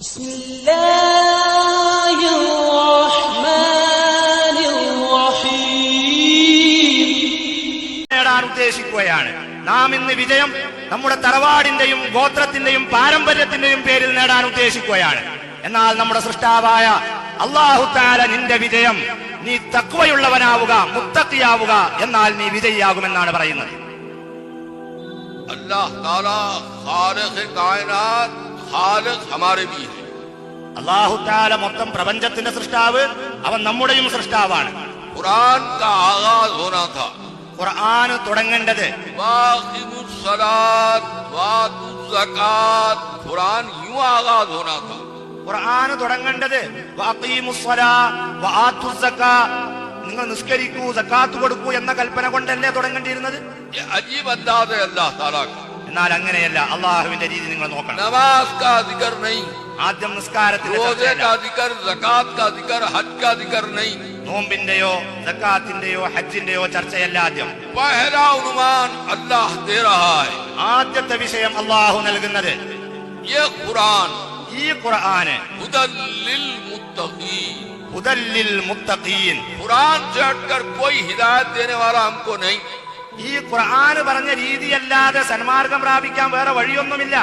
بسم الله الرحمن الرحيم നേടാൻ ഉദ്ദേശിക്കുകയാണ്. നാം ഇന്ന് വിജയം നമ്മുടെ തറവാടിന്റെയും ഗോത്രത്തിന്റെയും പാരമ്പര്യത്തിന്റെയും പേരിൽ നേടാൻ ഉദ്ദേശിക്കുകയാണ്. എന്നാൽ നമ്മുടെ സൃഷ്ടാവായ അള്ളാഹു താല നിന്റെ വിജയം നീ തക്വയുള്ളവനാവുക മുത്തത്തിയാവുക എന്നാൽ നീ വിജയിയാകുമെന്നാണ് പറയുന്നത്. അല്ലാഹ് ताला खालिक कायनात खालिक हमारे भी है അള്ളാഹു താല മൊത്തം പ്രപഞ്ചത്തിന്റെ സൃഷ്ടാവ് അവൻ നമ്മുടെയും സൃഷ്ടാവാണ് कुरान का आगाज होना था ഖുർആൻ തുടങ്ങേണ്ടത് वाकिमुस्सलात वातुज़्ज़कात कुरान यूं आगाज होना था ഖുർആൻ തുടങ്ങേണ്ടത് വഅഖീമുസ്സലാ വആത്തുസ്സക്കാ. നിങ്ങൾ നിസ്കരിക്കൂ സക്കാത്ത് കൊടുക്കൂ എന്ന കൽപ്പന കൊണ്ടല്ലേ തുടങ്ങേണ്ടിയിരുന്നത് ये अजीब अंदाज है अल्लाह ताला का എന്നാൽ അങ്ങനെയല്ല അള്ളാഹുവിന്റെ രീതി നിങ്ങൾ നോക്കണം. നമാസ് കാ ആദ്യം നിസ്കാരത്തിന്റെ കാ സകാത്ത് കാ ഹജ്ജ് കാ നോമ്പിന്റെയോ സക്കാത്തിന്റെയോ ഹജ്ജിന്റെയോ ചർച്ചയല്ല ആദ്യം. അല്ലാഹ് ആദ്യത്തെ വിഷയം അള്ളാഹു നൽകുന്നത്. ഈ ഖുർആന്. ഖുർആൻ ചേർക്കർ കോയി ഹിദായത്ത് ദേനെ വാലാ ഹംകോ നഹീ हिदायत देने वाला हमको नहीं ഈ ഖുർആന് പറഞ്ഞ രീതിയല്ലാതെ സന്മാർഗം പ്രാപിക്കാൻ വേറെ വഴിയൊന്നുമില്ല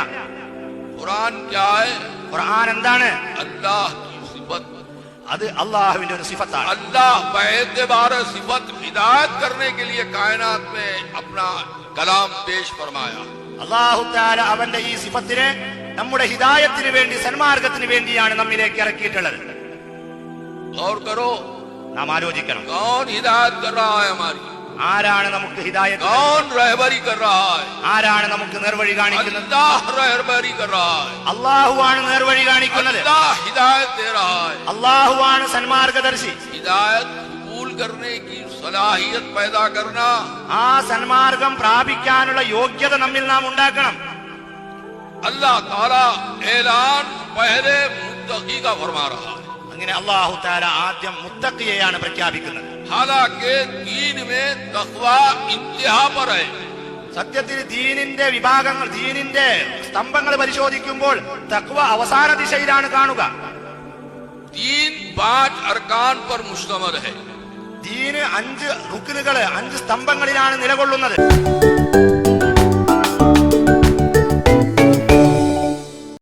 कुरान क्या है ഖുർആൻ എന്താണ് अल्लाह की सिफत അത് അള്ളാഹുവിന്റെ ഒരു സിഫത്താണ് अल्लाह बेतबार सिफत हिदायत करने के लिए कायनात में अपना कलाम पेश फरमाया അള്ളാഹു താല അവന്റെ ഈ സിഫത്തിനെ നമ്മുടെ ഹിദായത്തിന് വേണ്ടി സന്മാർഗത്തിന് വേണ്ടിയാണ് നമ്മിലേക്ക് ഇറക്കിയിട്ടുള്ളത് गौर करो നാം ആലോചിക്കണം कौन हिदायत कर रहा है हमारी ആരാണ് നമുക്ക് ഹിദായത്ത് ആരാണ് നമുക്ക് നേർവഴി കാണിക്കുന്നത്? അള്ളാഹുവാണ് നേർവഴി കാണിക്കുന്നത്. അള്ളാഹുവാണ് സന്മാർഗദർശി. ആ സന്മാർഗം പ്രാപിക്കാനുള്ള യോഗ്യത നമ്മിൽ നാം ഉണ്ടാക്കണം. അല്ലാ താല ഏലാൻ പഹലെ മുത്തഖി ഫർമാ റഹാ അങ്ങനെ അള്ളാഹു താല ആദ്യം മുത്തക്കിയെയാണ് പ്രഖ്യാപിക്കുന്നത്. സത്യത്തിൽ ദീനിന്റെ വിഭാഗങ്ങൾ ദീനിന്റെ സ്തംഭങ്ങൾ പരിശോധിക്കുമ്പോൾ തക്വ അവസാന ദിശയിലാണ് കാണുക. ദീൻ മുസ്തമർ ഹൈ. അഞ്ച് റുക്കിനുകൾ അഞ്ച് സ്തംഭങ്ങളിലാണ് നിലകൊള്ളുന്നത്.